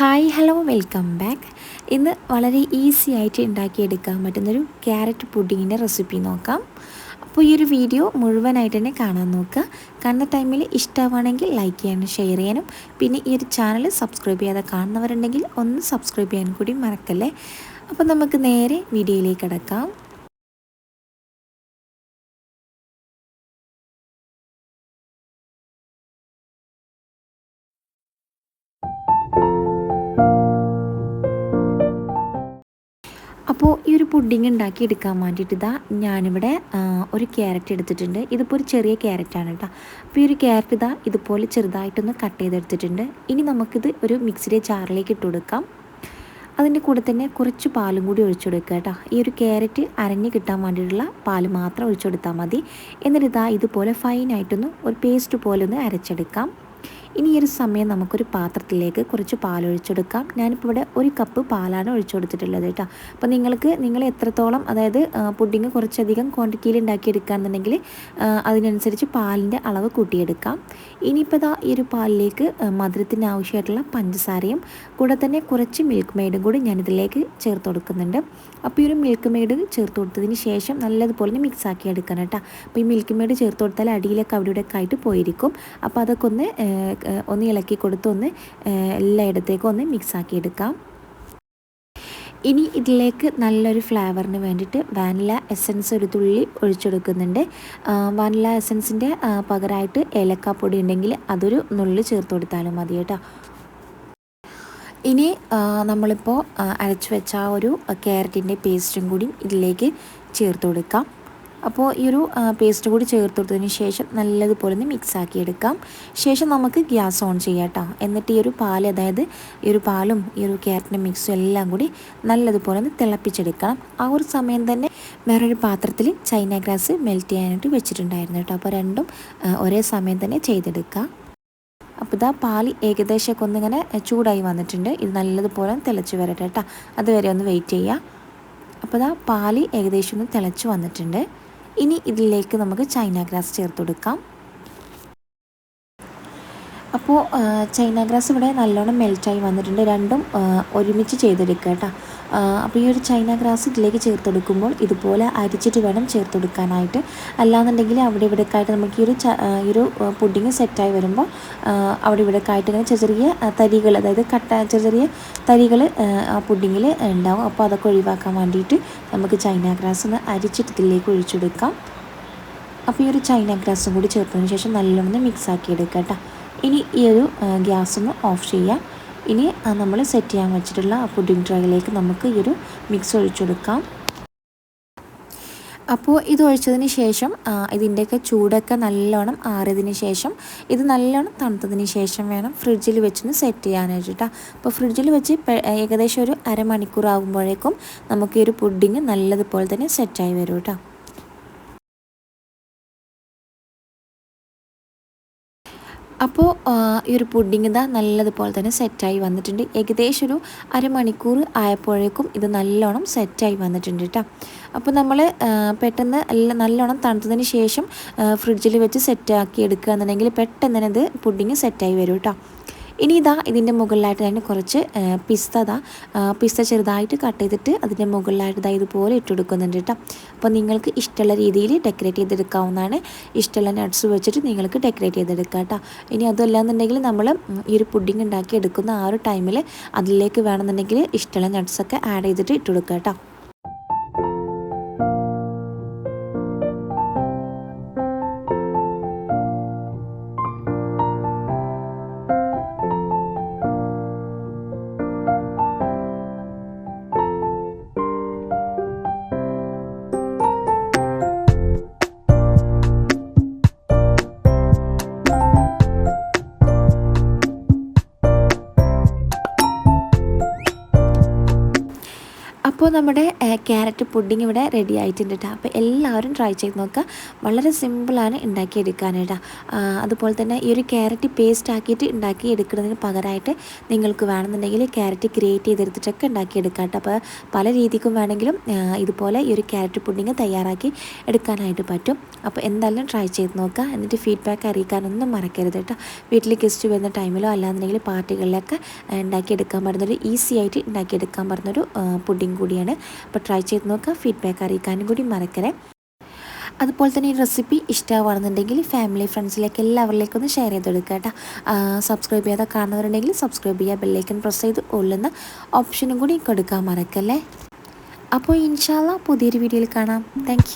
Hi hello welcome back ഇന്ന് വളരെ easy ആയിട്ട് ഉണ്ടാക്കിയെടുക്കാൻ പറ്റുന്നൊരു ക്യാരറ്റ് പുഡിങ്ങിന്റെ റെസിപ്പി നോക്കാം. അപ്പോൾ ഈ ഒരു വീഡിയോ മുഴുവനായിട്ട് തന്നെ കാണാൻ നോക്കുക. കണ്ട ടൈമിൽ ഇഷ്ടമാണെങ്കിൽ ലൈക്ക് ചെയ്യാനും ഷെയർ ചെയ്യാനും പിന്നെ ഈ ഒരു ചാനൽ സബ്സ്ക്രൈബ് ചെയ്യാതെ കാണുന്നവരുണ്ടെങ്കിൽ ഒന്ന് സബ്സ്ക്രൈബ് ചെയ്യാൻ കൂടി മറക്കല്ലേ? അപ്പോൾ നമുക്ക് നേരെ വീഡിയോയിലേക്ക് കിടക്കാം. അപ്പോൾ ഈ ഒരു പുഡിങ് ഉണ്ടാക്കി എടുക്കാൻ വേണ്ടിയിട്ട് ഇതാ ഞാനിവിടെ ഒരു ക്യാരറ്റ് എടുത്തിട്ടുണ്ട്. ഇതിപ്പോൾ ഒരു ചെറിയ ക്യാരറ്റാണ് കേട്ടോ അപ്പോൾ ഈ ഒരു ക്യാരറ്റ് ഇതാ ഇതുപോലെ ചെറുതായിട്ടൊന്ന് കട്ട് ചെയ്തെടുത്തിട്ടുണ്ട്. ഇനി നമുക്കിത് ഒരു മിക്സിയുടെ ജാറിലേക്ക് ഇട്ട് കൊടുക്കാം. അതിന്റെ കൂടെ തന്നെ കുറച്ച് പാലും കൂടി ഒഴിച്ചു കൊടുക്കുക കേട്ടോ ഈ ഒരു ക്യാരറ്റ് അരഞ്ഞ് കിട്ടാൻ വേണ്ടിയിട്ടുള്ള പാൽ മാത്രം ഒഴിച്ചു കൊടുത്താൽ മതി. എന്നിട്ട് ഇതാ ഇതുപോലെ ഫൈനായിട്ടൊന്ന് ഒരു പേസ്റ്റ് പോലെ ഒന്ന് അരച്ചെടുക്കാം. ഇനി ഈ ഒരു സമയം നമുക്കൊരു പാത്രത്തിലേക്ക് കുറച്ച് പാൽ ഒഴിച്ചെടുക്കാം ഞാനിപ്പോൾ ഇവിടെ ഒരു കപ്പ് പാലാണ് ഒഴിച്ചു കൊടുത്തിട്ടുള്ളത് കേട്ടോ. അപ്പോൾ നിങ്ങൾക്ക് നിങ്ങൾ എത്രത്തോളം അതായത് പുഡിങ് കുറച്ചധികം ക്വാണ്ടിറ്റിയിൽ ഉണ്ടാക്കിയെടുക്കുകയാണെന്നുണ്ടെങ്കിൽ അതിനനുസരിച്ച് പാലിന്റെ അളവ് കൂട്ടിയെടുക്കാം. ഇനിയിപ്പോൾ ഇതാ ഈ ഒരു പാലിലേക്ക് മധുരത്തിന് ആവശ്യമായിട്ടുള്ള പഞ്ചസാരയും കൂടെ തന്നെ കുറച്ച് മിൽക്ക് മെയ്ഡും കൂടി ഞാനിതിലേക്ക് ചേർത്ത് കൊടുക്കുന്നുണ്ട്. അപ്പോൾ ഈ ഒരു മിൽക്ക് മെയ്ഡ് ചേർത്ത് കൊടുത്തതിന് ശേഷം നല്ലതുപോലെ മിക്സ് ആക്കി എടുക്കണം കേട്ടോ. അപ്പോൾ ഈ മിൽക്ക് മെയ്ഡ് ചേർത്ത് കൊടുത്താൽ അടിയിലൊക്കെ അവിടെ ഇവിടെയൊക്കെ ആയിട്ട് പോയിരിക്കും. അപ്പോൾ അതൊക്കെ ഒന്ന് ഒന്ന് ഇളക്കി കൊടുത്ത് ഒന്ന് എല്ലായിടത്തേക്കും ഒന്ന് മിക്സാക്കി എടുക്കാം. ഇനി ഇതിലേക്ക് നല്ലൊരു ഫ്ലേവറിന് വേണ്ടിയിട്ട് വാനില എസൻസ് ഒരു തുള്ളി ഒഴിച്ചെടുക്കുന്നുണ്ട്. വാനില എസൻസിന്റെ പകരമായിട്ട് ഏലക്കാപ്പൊടി ഉണ്ടെങ്കിൽ അതൊരു നുള്ളി ചേർത്ത് കൊടുത്താലും മതി കേട്ടോ. ഇനി നമ്മളിപ്പോൾ അരച്ചു വെച്ച ആ ഒരു ക്യാരറ്റിന്റെ പേസ്റ്റും കൂടി ഇതിലേക്ക് ചേർത്ത് കൊടുക്കാം. അപ്പോൾ ഈ ഒരു പേസ്റ്റ് കൂടി ചേർത്ത് കൊടുത്തതിന് ശേഷം നല്ലതുപോലെ ഒന്ന് മിക്സാക്കി എടുക്കാം. ശേഷം നമുക്ക് ഗ്യാസ് ഓൺ ചെയ്യാം കേട്ടോ എന്നിട്ട് ഈ ഒരു പാൽ അതായത് ഈ ഒരു പാലും ഈ ഒരു ക്യാരറ്റിന്റെ മിക്സും എല്ലാം കൂടി നല്ലതുപോലെ ഒന്ന് തിളപ്പിച്ചെടുക്കണം. ആ ഒരു സമയം തന്നെ വേറൊരു പാത്രത്തിൽ ചൈന ഗ്രാസ് മെൽറ്റ് ചെയ്യാനായിട്ട് വെച്ചിട്ടുണ്ടായിരുന്നു കേട്ടോ അപ്പോൾ രണ്ടും ഒരേ സമയം തന്നെ ചെയ്തെടുക്കുക അപ്പോൾ ഇതാ പാൽ ഏകദേശമൊക്കെ ഒന്നിങ്ങനെ ചൂടായി വന്നിട്ടുണ്ട്. ഇത് നല്ലതുപോലെ തിളച്ച് വരട്ടെ കേട്ടോ അതുവരെ ഒന്ന് വെയിറ്റ് ചെയ്യുക അപ്പോൾ ഇതാ പാൽ ഏകദേശം ഒന്ന് തിളച്ച് വന്നിട്ടുണ്ട്. ഇനി ഇതിലേക്ക് നമുക്ക് ചൈന ഗ്രാസ് ചേർത്ത് കൊടുക്കാം അപ്പോൾ ചൈന ഗ്രാസ് ഇവിടെ നല്ലോണം മെൽറ്റായി വന്നിട്ടുണ്ട്. രണ്ടും ഒരുമിച്ച് ചെയ്തെടുക്കുക കേട്ടോ. അപ്പോൾ ഈ ഒരു ചൈന ഗ്രാസ് ഇതിലേക്ക് ചേർത്തെടുക്കുമ്പോൾ ഇതുപോലെ അരിച്ചിട്ട് വേണം ചേർത്ത് കൊടുക്കാനായിട്ട് അല്ലാന്നുണ്ടെങ്കിൽ അവിടെ ഇവിടെ ആയിട്ട് നമുക്ക് ഈ ഒരു ഈ ഒരു പുഡിങ് സെറ്റായി വരുമ്പോൾ അവിടെ ഇവിടെ ആയിട്ട് ഇങ്ങനെ ചെറിയ ചെറിയ തരികൾ അതായത് കട്ട ചെറിയ ചെറിയ തരികൾ ആ പുഡിങ്ങിൽ ഉണ്ടാവും. അപ്പോൾ അതൊക്കെ ഒഴിവാക്കാൻ വേണ്ടിയിട്ട് നമുക്ക് ചൈന ഗ്രാസ് ഒന്ന് അരിച്ചിട്ട് ഇതിലേക്ക് ഒഴിച്ചെടുക്കാം. അപ്പോൾ ഈ ഒരു ചൈന ഗ്രാസും കൂടി ചേർത്തതിന് ശേഷം നല്ലോണം മിക്സ് ആക്കി എടുക്കാം കേട്ടോ. ഇനി ഈ ഒരു ഗ്യാസ് ഒന്ന് ഓഫ് ചെയ്യാം. ഇനി നമ്മൾ സെറ്റ് ചെയ്യാൻ വെച്ചിട്ടുള്ള പുഡിംഗ് ട്രേയിലേക്ക് നമുക്ക് ഈ ഒരു മിക്സ് ഒഴിച്ചു കൊടുക്കാം. അപ്പോൾ ഇത് ഒഴിച്ചതിന് ശേഷം ഇതിന്റെയൊക്കെ ചൂടൊക്കെ നല്ലോണം ആറിയതിന് ശേഷം ഇത് നല്ലോണം തണുത്തതിന് ശേഷം വേണം ഫ്രിഡ്ജിൽ വെച്ചൊന്ന് സെറ്റ് ചെയ്യാനായിട്ട് അപ്പോൾ ഫ്രിഡ്ജിൽ വെച്ച് ഏകദേശം ഒരു അരമണിക്കൂർ ആകുമ്പോഴേക്കും നമുക്ക് ഈ ഒരു പുഡിങ് നല്ലതുപോലെ തന്നെ സെറ്റായി വരും കേട്ടോ അപ്പോൾ ഈ ഒരു പുഡിങ് ഇതാ നല്ലതുപോലെ തന്നെ സെറ്റായി വന്നിട്ടുണ്ട്. ഏകദേശം ഒരു അരമണിക്കൂർ ആയപ്പോഴേക്കും ഇത് നല്ലോണം സെറ്റായി വന്നിട്ടുണ്ട് കേട്ടോ അപ്പോൾ നമ്മൾ പെട്ടെന്ന് നല്ലോണം തണുത്തതിന് ശേഷം ഫ്രിഡ്ജിൽ വെച്ച് സെറ്റാക്കി എടുക്കുക എന്നുണ്ടെങ്കിൽ പെട്ടെന്ന് തന്നെ ഇത് പുഡിങ് സെറ്റായി വരും കേട്ടോ ഇനി ഇതാ ഇതിന്റെ മുകളിലായിട്ട് തന്നെ കുറച്ച് പിസ്ത ഇതാ പിസ്ത ചെറുതായിട്ട് കട്ട് ചെയ്തിട്ട് അതിന്റെ മുകളിലായിട്ട് ഇതാ ഇതുപോലെ ഇട്ട് കൊടുക്കുന്നുണ്ട് കേട്ടോ. അപ്പോൾ നിങ്ങൾക്ക് ഇഷ്ടമുള്ള രീതിയിൽ ഡെക്കറേറ്റ് ചെയ്തെടുക്കാവുന്നതാണ്. ഇഷ്ടമുള്ള നട്ട്സ് വെച്ചിട്ട് നിങ്ങൾക്ക് ഡെക്കറേറ്റ് ചെയ്തെടുക്കാം കേട്ടോ. ഇനി അതല്ല എന്നുണ്ടെങ്കിൽ നമ്മൾ ഈ ഒരു പുഡിങ് ഉണ്ടാക്കി എടുക്കുന്ന ആ ഒരു ടൈമിൽ അതിലേക്ക് വേണമെന്നുണ്ടെങ്കിൽ ഇഷ്ടമുള്ള നട്ട്സൊക്കെ ആഡ് ചെയ്തിട്ട് ഇട്ട് കൊടുക്കുക കേട്ടോ. അപ്പോൾ നമ്മുടെ ക്യാരറ്റ് പുഡിംഗ് ഇവിടെ റെഡി ആയിട്ടുണ്ട് കേട്ടോ അപ്പോൾ എല്ലാവരും ട്രൈ ചെയ്ത് നോക്കുക. വളരെ സിമ്പിളാണ് ഉണ്ടാക്കിയെടുക്കാനായിട്ട്. അതുപോലെ തന്നെ ഈ ഒരു ക്യാരറ്റ് പേസ്റ്റ് ആക്കിയിട്ട് ഉണ്ടാക്കി എടുക്കുന്നതിന് പകരമായിട്ട് നിങ്ങൾക്ക് വേണമെന്നുണ്ടെങ്കിൽ ക്യാരറ്റ് ക്രിയേറ്റ് ചെയ്തെടുത്തിട്ടൊക്കെ ഉണ്ടാക്കിയെടുക്കാം കേട്ടോ അപ്പോൾ പല രീതിക്കും വേണമെങ്കിലും ഇതുപോലെ ഈ ഒരു ക്യാരറ്റ് പുഡിംഗ് തയ്യാറാക്കി എടുക്കാനായിട്ട് പറ്റും. അപ്പോൾ എന്തായാലും ട്രൈ ചെയ്ത് നോക്കുക. എന്നിട്ട് ഫീഡ്ബാക്ക് അറിയിക്കാനൊന്നും മറക്കരുത് കേട്ടോ വീട്ടിൽ ഗസ്റ്റ് വരുന്ന ടൈമിലോ അല്ലാന്നുണ്ടെങ്കിൽ പാർട്ടികളിലൊക്കെ ഉണ്ടാക്കിയെടുക്കാൻ പറ്റുന്നൊരു ഈസി ആയിട്ട് ഉണ്ടാക്കിയെടുക്കാൻ പറ്റുന്നൊരു പുഡിംഗ് കൂടിയാണ്. അപ്പോൾ ട്രൈ ചെയ്ത് നോക്കുക. ഫീഡ്ബാക്ക് അറിയിക്കാനും കൂടി മറക്കരുത് അതുപോലെ തന്നെ ഈ റെസിപ്പി ഇഷ്ടമാണെന്നുണ്ടെങ്കിൽ ഫാമിലി ഫ്രണ്ട്സിലേക്ക് എല്ലാവരിലേക്കും ഒന്ന് ഷെയർ ചെയ്ത് കൊടുക്കുക കേട്ടോ. സബ്സ്ക്രൈബ് ചെയ്യാതെ കാണുന്നവരുണ്ടെങ്കിൽ സബ്സ്ക്രൈബ് ചെയ്യുക. ബെല്ലൈക്കൻ പ്രസ് ചെയ്ത് ഉള്ളുന്ന ഓപ്ഷനും കൂടി കൊടുക്കാൻ മറക്കല്ലേ. അപ്പോൾ ഇൻഷാല്ല പുതിയൊരു വീഡിയോയിൽ കാണാം. താങ്ക്